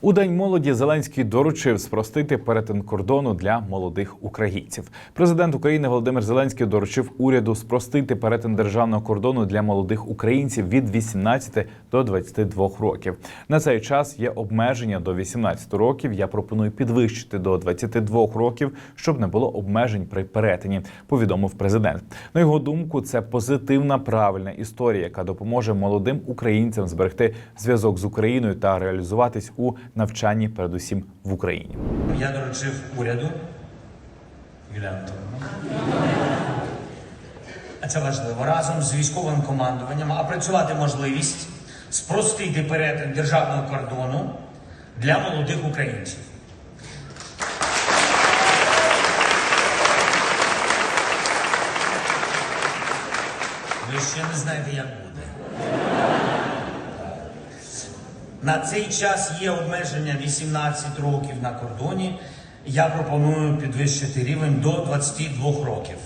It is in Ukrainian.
У день молоді Зеленський доручив спростити перетин кордону для молодих українців. Президент України Володимир Зеленський доручив уряду спростити перетин державного кордону для молодих українців від 18 до 22 років. На цей час є обмеження до 18 років. Я пропоную підвищити до 22 років, щоб не було обмежень при перетині. Повідомив президент. На його думку, це позитивна правильна історія, яка допоможе молодим українцям зберегти зв'язок з Україною та реалізуватись у навчанні, передусім в Україні. Я доручив уряду А це важливо разом з військовим командуванням опрацювати можливість спростити перетин державного кордону для молодих українців. Ви ще не знаєте, як буде. На цей час є обмеження 18 років на кордоні. Я пропоную підвищити рівень до 22 років.